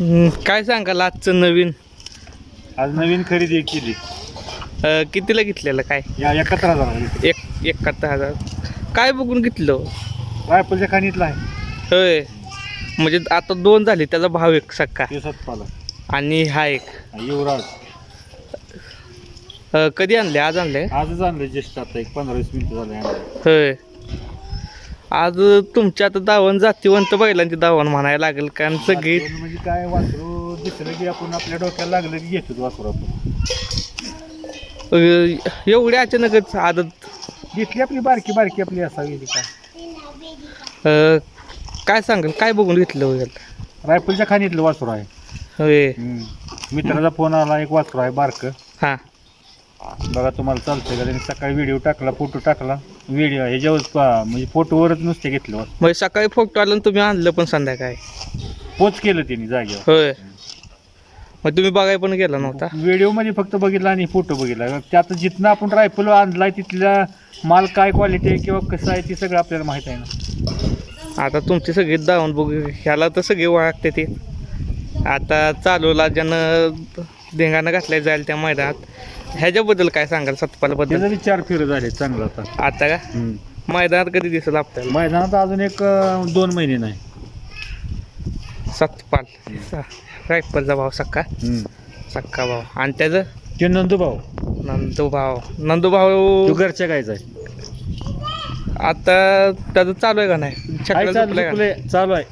हम्म, काय सांगाल आजचं नवीन? आज नवीन खरेदी केली. अं, कितीला घेतलेलं काय? या एकाहत्तर हजार एक एकाहत्तर हजार. काय बघून घेतलं? रायफलच्या खाणीतला आहे. होय. म्हणजे आता दोन झाले त्याचा भाव एक सक्का आणि हा एक. युवराज. अं, कधी आणले? आज आणले? आजच आणलं ज्येष्ठ आता एक पंधरा वीस मिनिटं झाले आणलं. होय. आज तुमच्या आता दावण जातीवंत बैलांची दावण म्हणायला लागेल कारण सगळी म्हणजे काय वासरू? दिसलं की आपण आपल्या डोक्याला लागलं की घेतो वासरू आपण. एवढी अचानकच आदत. घेतली आपली बारकी बारकी आपली असावी ती काय? अं, काय सांगाल? काय बघून घेतलं होईल रायफलच्या खाणीतलं वासरू आहे. होय. हम्म. मित्राचा फोन आला एक वासरू आहे बारक. हां. बघा तुम्हाला चालतंय का? त्यांनी सकाळी व्हिडिओ टाकला फोटो टाकला. व्हिडिओ ह्याच्यावर पहा, म्हणजे फोटोवरच नुसते घेतलं. म्हणजे सकाळी फोटो आलं आणि तुम्ही आणलं पण संध्याकाळी? पोच केलं त्यांनी जागेवर. होय. मग तुम्ही बघायला पण गेला नव्हता? व्हिडिओमध्ये फक्त बघितला आणि फोटो बघितला. त्यात जिथनं आपण रायफल आणलाय तिथला माल काय क्वालिटी आहे किंवा कसं आहे ते सगळं आपल्याला माहीत आहे ना. आता तुमची सगळी दावण बघू. ह्याला तर सगळे ओळखते ते. आता चालूला ज्यानं धिंगाणं घातल्या जाईल त्या मैदानात. ह्याच्याबद्दल काय सांगाल? सतपालबद्दल? त्याचा विचार फिर झाले चांगला आता. आता का? मैदानात कधी दिसेल आपल्याला? मैदानात अजून एक अं, दोन महिने नाही. सतपाल. रायफलचा भाव सक्का? सक्का भाव. आणि त्याचं? ते नंदूभाऊ नंदू भाऊ तो घरच्या गायचा आहे. आता त्याचं चालू आहे का नाही? काय चालू झोपलंय का? झोपलंय? चालू आहे.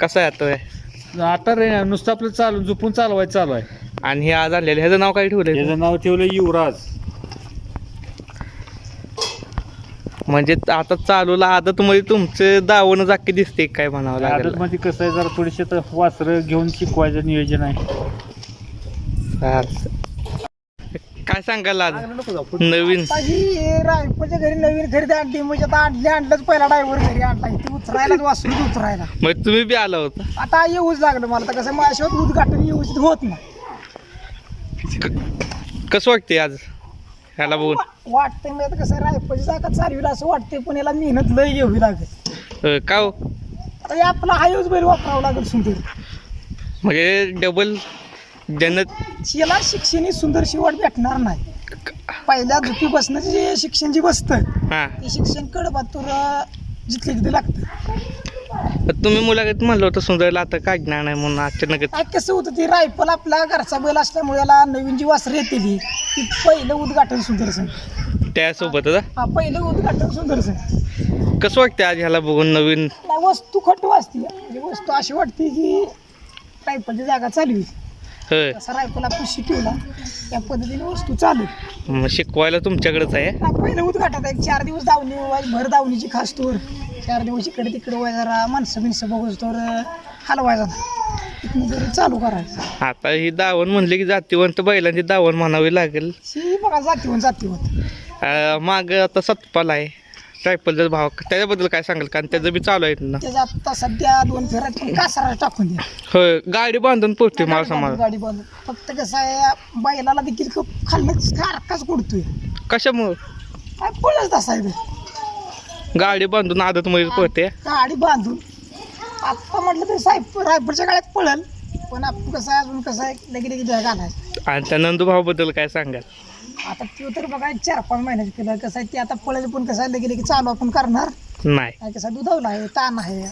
कसं आहे आता हे? आता रे नुसतं आपलं चालू झोपून चालवायचं चालू आहे. आणि हे आज आणलेलं ह्याचं नाव काय ठेवलंय? त्याचं नाव ठेवलं युवराज. म्हणजे आता चालूला आदत मध्ये तुमचं दावण जाकी दिसते काय म्हणावं लागेल? आदत मध्ये कसं आहे जरा थोडीशी तर वासरं घेऊन शिकवायचं नियोजन आहे. काय सांगाल आज? नवीन. घरी नवीन खरेदी आणली म्हणजे आता आणली आणलंच पहिला ड्रायव्हर घरी आणला. इथे उतरायला वासरूच उतरायला. मग तुम्ही बी आला होता. आता येऊच लागलं मला. तर कसं माझ्याशिवाय उद्घाटन व्यवस्थित होत नाही. कसं वाटते आज? ह्याला बघून. वाटतंय मी आता कसं रायफलची जागा चालविला असं वाटतंय पण याला मेहनत लय घ्यावी लागेल. अं, का हो? आता हे आपला हायूच बैल वापरावा लागेल सुंदर. म्हणजे डबल ज्यानं याला शिक्षण ही सुंदर शेवट भेटणार नाही. पहिल्या झुपी बसण्याचे जे शिक्षण जे बसतं हां. ते शिक्षण कडबातूर जिथले तिथे लागतं. तुम्ही मुलाखत म्हणलं होतं सुंदरला आता काढणार नाही म्हणून अचानक काय कसं होतं ते रायफल आपला घरचा बैल असल्यामुळे याला नवीन जी वासरं येते ती ती पहिलं उद्घाटन सुंदरसन त्यासोबत आता? हा पहिलं उद्घाटन सुंदरसन कसं वाटते आज ह्याला बघून नवीन? नाही वस्तू खट वाचते म्हणजे वस्तू अशी वाटते की रायफलची जागा चालवी. होय. तसा रायफल आपण शिकवला. त्या पद्धतीने वस्तू चालू. मग शिकवायला तुमच्याकडेच आहे? हा, पहिलं उद्घाटन एक चार दिवस व्हायची भर दावणीची खास तोर चार दिवस इकडे तिकडे व्हाय जरा माणसं बिनसं बघूच तर हलवायचा घरी चालू करायचं. आता ही दावण म्हणले की जातीवंत बैलांची दावण म्हणावी लागेल. ही बघा जातीवन जातीवन अं, माग आता सतपाल आहे. ट्रायपलचा भाव. त्याच्याबद्दल काय सांगाल? कारण त्याचं बी चालू आहे ना. त्याच्या आता सध्या दोन फेऱ्यात पण कासारा टाकून द्या. होय गाडी बांधून पोचते मला समाज गाडी बांधून. फक्त कसं आहे बैलाला देखील खूप खाल्लं सारखाच कुडतोय. कशामुळं? काय पळच तसा आहे. गाडी बांधून आदत मध्ये पळते. गाडी बांधून. आत्ता म्हटलं तर साहेब रायपूरच्या गाड्यात पळल. पण आपण कसं आहे अजून कसं आहे लगे लगे जग घालायचं आणि त्या नंदूभाऊ बद्दल काय सांगाल? आता तो तर बघा चार पाच महिन्याचं केलं कसं आहे ते आता पळेल पण कसं आहे लगे लगे चालू आपण करणार. नाही. काय कसं दुधावला आहे ताण आहे.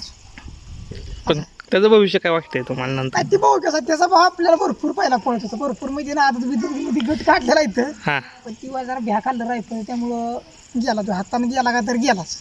पण त्याचं भविष्य काय वाटतंय तुम्हाला नंतर? ते भाऊ कसं आहे, त्याचा भाव आपल्याला भरपूर पहिला पळत होता भरपूर म्हणजे ना आता गट काढलेला इथं. हां. पण ती जरा भ्या खाल्लं रायफल त्यामुळं गेला तो हाताने गेला का तर गेलाच.